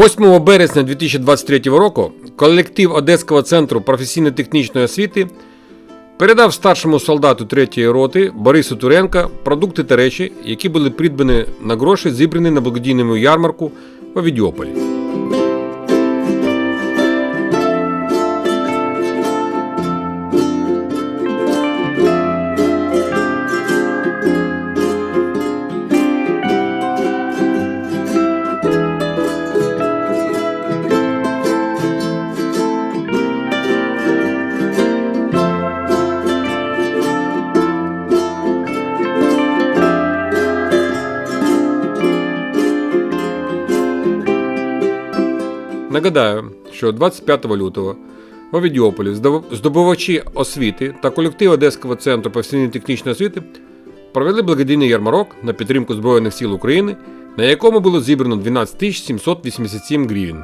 8 березня 2023 року колектив Одеського центру професійно-технічної освіти передав старшому солдату 3-ї роти Борису Туренка продукти та речі, які були придбані на гроші, зібрані на благодійному ярмарку в Овідіополі. Нагадаю, що 25 лютого в Овідіополі здобу- здобувачі освіти та колектив Одеського центру професійної технічної освіти провели благодійний ярмарок на підтримку Збройних сил України, на якому було зібрано 12 787 гривень.